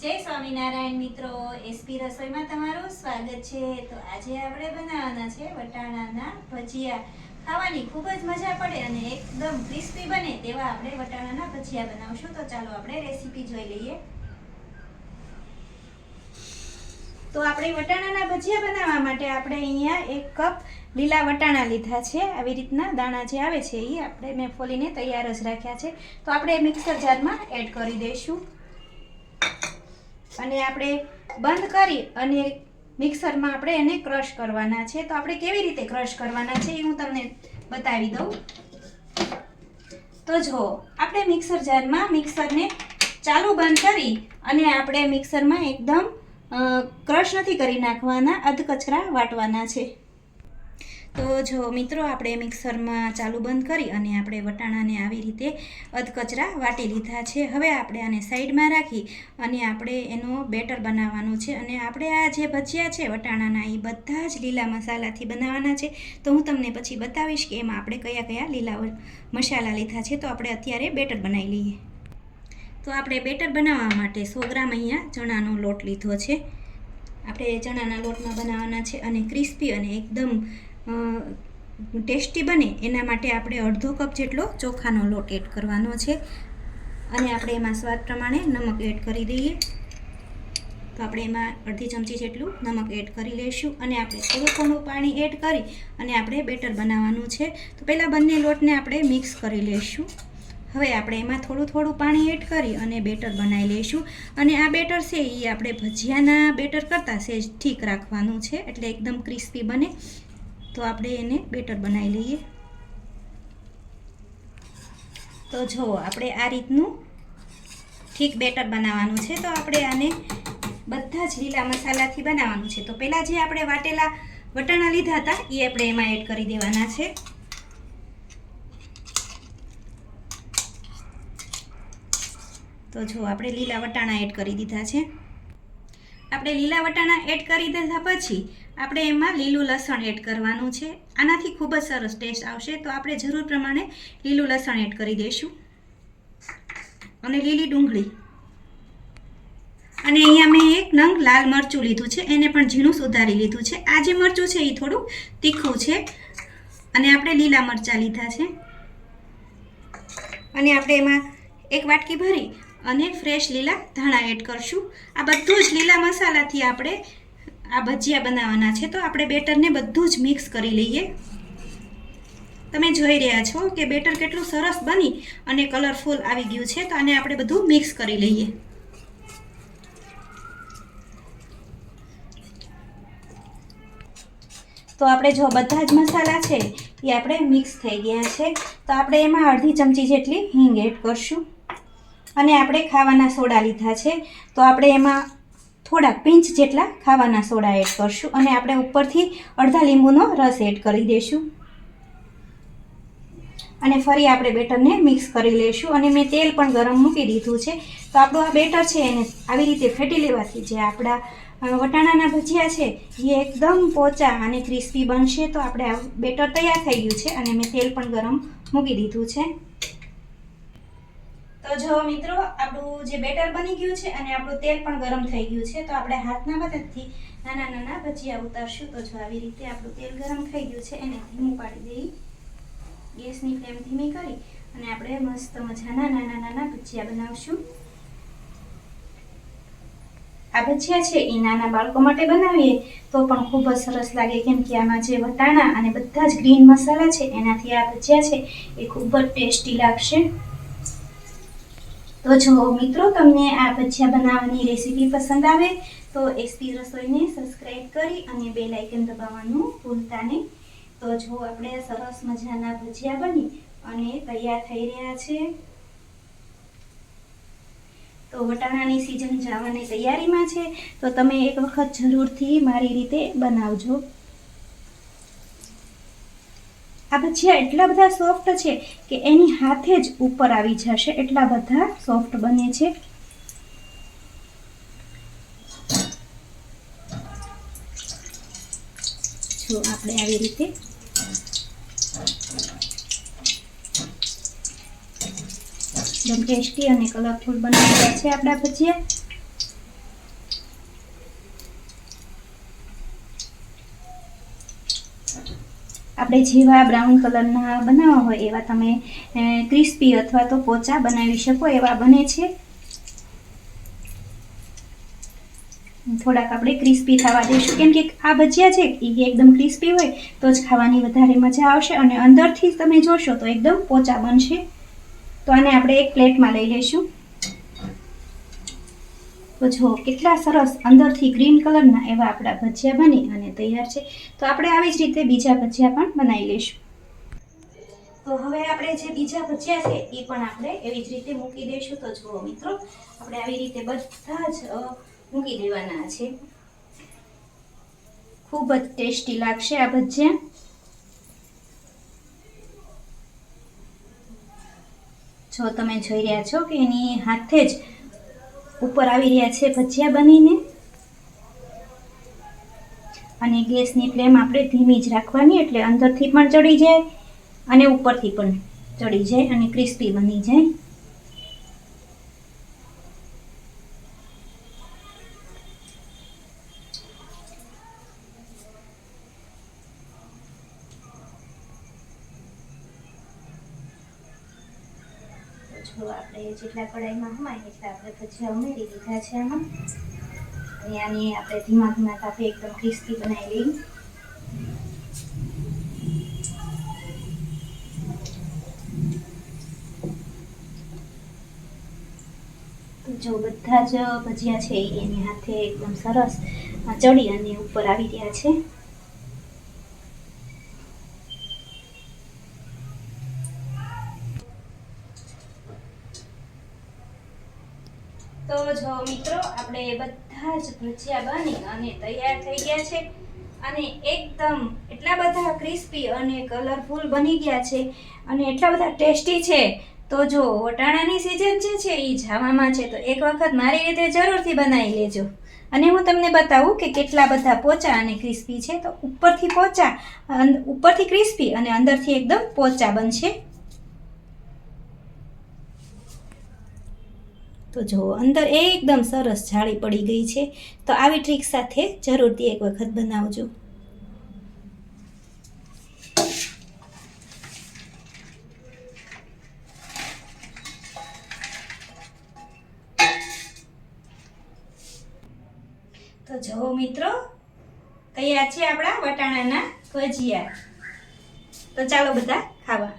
જય સ્વામિનારાયણ મિત્રો એસપી રસોઈમાં તમારું સ્વાગત છે. તો આજે આપણે બનાવવાના છે વટાણાના ભજીયા. ખાવાની ખૂબ જ મજા પડે અને એકદમ ક્રિસ્પી બને તેવા આપણે વટાણાના ભજીયા બનાવશું. તો ચાલો આપણે રેસીપી જોઈ લઈએ. તો આપણે વટાણાના ભજીયા બનાવવા માટે આપણે અહીંયા એક કપ લીલા વટાણા લીધા છે. આવી રીતના દાણા જે આવે છે એ આપણે મેં ફોલીને તૈયાર જ રાખ્યા છે. તો આપણે મિક્સર જારમાં એડ કરી દઈશું. અને આપણે બંધ કરી અને મિક્સરમાં આપણે એને ક્રશ કરવાના છે. તો આપણે કેવી રીતે ક્રશ કરવાના છે એ હું તમને બતાવી દઉં. તો જુઓ, આપણે મિક્સર જારમાં મિક્સરને ચાલુ બંધ કરી અને આપણે મિક્સરમાં એકદમ ક્રશ નથી કરી નાખવાના, અધકચરા વાટવાના છે. તો જો મિત્રો, આપણે મિક્સરમાં ચાલુ બંધ કરી અને આપણે વટાણાને આવી રીતે અધકચરા વાટી લીધા છે. હવે આપણે આને સાઈડમાં રાખી અને આપણે એનો બેટર બનાવવાનું છે અને આપણે આ જે ભજીયા છે વટાણાના, એ બધા જ લીલા મસાલાથી બનાવવાના છે. તો હું તમને પછી બતાવીશ કે એમાં આપણે કયા કયા લીલા મસાલા લીધા છે. તો આપણે અત્યારે બેટર બનાવી લઈએ. તો આપણે બેટર બનાવવા માટે સો ગ્રામ અહીંયા ચણાનો લોટ લીધો છે. આપણે ચણાના લોટમાં બનાવવાના છે અને ક્રિસ્પી અને એકદમ ટેસ્ટી બને એના માટે આપણે અડધો કપ જેટલો ચોખાનો લોટ એડ કરવાનો છે. અને આપણે એમાં સ્વાદ પ્રમાણે નમક એડ કરી દઈએ. તો આપણે એમાં અડધી ચમચી જેટલું નમક એડ કરી લઈશું. અને આપણે થોડું થોડું પાણી એડ કરી અને આપણે બેટર બનાવવાનું છે. તો પહેલાં બંને લોટને આપણે મિક્સ કરી લઈશું. હવે આપણે એમાં થોડું થોડું પાણી એડ કરી અને બેટર બનાવી લઈશું. અને આ બેટર છે એ આપણે ભજીયાના બેટર કરતાં સેજ ઠીક રાખવાનું છે. એટલે એકદમ ક્રિસ્પી બને. તો આપણે એને બેટર બનાવી લઈએ. તો જો, આપણે આ રીતનું ઠીક બેટર બનાવવાનું છે. તો આપણે આને બધા જ લીલા મસાલાથી બનાવવાનું છે. તો પહેલાં જે આપણે વાટેલા વટાણા લીધા હતા, એ આપણે એમાં એડ કરી દેવાના છે. તો જો, આપણે લીલા વટાણા એડ કરી દીધા છે. આપણે લીલા વટાણા એડ કરી દીધા પછી આપણે એમાં લીલું લસણ એડ કરવાનું છે. આનાથી ખૂબ જ સરસ ટેસ્ટ આવશે. તો આપણે જરૂર પ્રમાણે લીલું લસણ એડ કરી દઈશું. અને લીલી ડુંગળી. અને અહીંયા મેં એક નંગ લાલ મરચું લીધું છે. એને પણ ઝીણું સુધારી લીધું છે. આ જે મરચું છે એ થોડું તીખું છે. અને આપણે લીલા મરચાં લીધા છે. અને આપણે એમાં એક વાટકી ભરી અને ફ્રેશ લીલા ધાણા એડ કરશું. આ બધું જ લીલા મસાલાથી આપણે આ ભજીયા બનાવવાના છે, તો આપણે બેટરને બધું જ મિક્સ કરી લઈએ. તમે જોઈ રહ્યા છો કે બેટર કેટલું સરસ બની અને કલરફુલ આવી ગયું છે, તો આને આપણે બધું મિક્સ કરી લઈએ. તો આપણે જો બધા જ મસાલા છે, એ આપણે મિક્સ થઈ ગયા છે, તો આપણે એમાં અડધી ચમચી જેટલી હિંગ એડ કરશું. અને આપણે ખાવાના સોડા લીધા છે, તો આપણે એમાં થોડા પિંચ જેટલા ખાવાના સોડા એડ કરશું અને આપણે ઉપરથી અડધા લીંબુનો રસ એડ કરી દઈશું. અને ફરી આપણે બેટરને મિક્સ કરી લઈશું અને મેં તેલ પણ ગરમ મૂકી દીધું છે. તો આપણું આ બેટર છે એને આવી રીતે ફેટી લેવાથી જે આપણા વટાણાના ભજીયા છે, એ એકદમ પોચા અને ક્રિસ્પી બનશે. તો આપણે બેટર તૈયાર થઈ ગયું છે અને મેં તેલ પણ ગરમ મૂકી દીધું છે. તો જો મિત્રો, આપણું જે બેટર બની ગયું છે અને આપણું તેલ પણ ગરમ થઈ ગયું છે, તો આપણે હાથના મદદથી નાના નાના ભજીયા ઉતારશું. તો જો આવી રીતે આપણું તેલ ગરમ થઈ ગયું છે, એને ધીમું પાડી દઈ ગેસની ફ્લેમ ધીમી કરી અને આપણે મસ્ત મજાના નાના નાના ભજીયા બનાવશું. આ ભજીયા છે એ નાના બાળકો માટે બનાવીએ તો પણ ખૂબ જ સરસ લાગે, કેમ કે આમાં જે વટાણા અને બધા જ ગ્રીન મસાલા છે, એનાથી આ ભજીયા છે એ ખૂબ જ ટેસ્ટી લાગશે. તો જો મિત્રો તમને આ ભજીયા બનાવવાની રેસીપી પસંદ આવે, તો એસપી રસોઈને સબસ્ક્રાઈબ કરી અને બે લાઇકન દબાવવાનું ભૂલતા નહીં. તો જો આપણે સરસ મજાના ભજીયા બની અને તૈયાર થઈ રહ્યા છે. તો વટાણાની સિઝન જવાની તૈયારીમાં છે, તો તમે એક વખત જરૂરથી મારી રીતે બનાવજો. આ ભજીયા એટલા બધા સોફ્ટ છે કે એની હાથે જ ઉપર આવી જશે. એટલા બધા સોફ્ટ બને છે. જો આપણે આવી રીતે એકદમ ટેસ્ટી અને કલરફુલ બનાવેલા છે આપણા ભજીયા. આપણે જેવા બ્રાઉન કલરના બનાવવા હોય, એવા તમે ક્રિસ્પી અથવા તો પોચા બનાવી શકો, એવા બને છે. થોડાક આપણે ક્રિસ્પી થવા દઈશું. કેમ કે આ ભજીયા છે, એ એકદમ ક્રિસ્પી હોય, તો જ ખાવાની વધારે મજા આવશે અને અંદરથી તમે જોશો તો એકદમ પોચા બનશે. તો આને આપણે એક પ્લેટમાં લઈ લઈશું. તો જો કેટલા સરસ અંદરથી ગ્રીન કલરના એવા આપણા ભજીયા બની અને તૈયાર છે. તો આપણે આવી જ રીતે બીજા ભજીયા પણ બનાવી લઈશું. તો હવે આપણે જે બીજા ભજીયા છે, એ પણ આપણે એવી જ રીતે મૂકી દઈશું. તો જુઓ મિત્રો, આપણે આવી રીતે બધા જ મૂકી દેવાના છે. ખૂબ જ ટેસ્ટી લાગશે આ ભજીયા. જો તમે જોઈ રહ્યા છો કે એની હાથે જ ઉપર આવી રહ્યા છે ભજીયા બનીને. અને ગેસની ફ્લેમ આપણે ધીમી જ રાખવાની એટલે અંદરથી પણ ચડી જાય અને ઉપરથી પણ ચડી જાય અને ક્રિસ્પી બની જાય. જો આપણે જેટલા કડાઈમાં હમાય એટલા આપણે ભજીયા ઉમેરી દીધા છે આમાં. અને આને આપણે ધીમા ધીમા તાપે એકદમ ક્રિસ્પી બનાવી લઈએ. જો બધા જ ભજીયા છે એની હાથે એકદમ સરસ ચડી અને ઉપર આવી રહ્યા છે. તો જો મિત્રો, આપણે બધા જ ભજીયા બની અને તૈયાર થઈ ગયા છે. અને એકદમ એટલા બધા ક્રિસ્પી અને કલરફુલ બની ગયા છે અને એટલા બધા ટેસ્ટી છે. તો જો વટાણાની સિઝન જે છે એ જાવામાં છે. તો એક વખત મારી રીતે જરૂરથી બનાવી લેજો. અને હું તમને બતાવું કે કેટલા બધા પોચા અને ક્રિસ્પી છે. તો ઉપરથી પોચા ઉપરથી ક્રિસ્પી અને અંદરથી એકદમ પોચા બનશે. તો જો અંદર એકદમ સરસ જાળી પડી ગઈ છે. તો આવી ટ્રીક સાથે જરૂરથી એક વખત બનાવજો. તો જો મિત્રો, તૈયાર છે આપણા વટાણાના ભજીયા. તો ચાલો બધા ખાવા.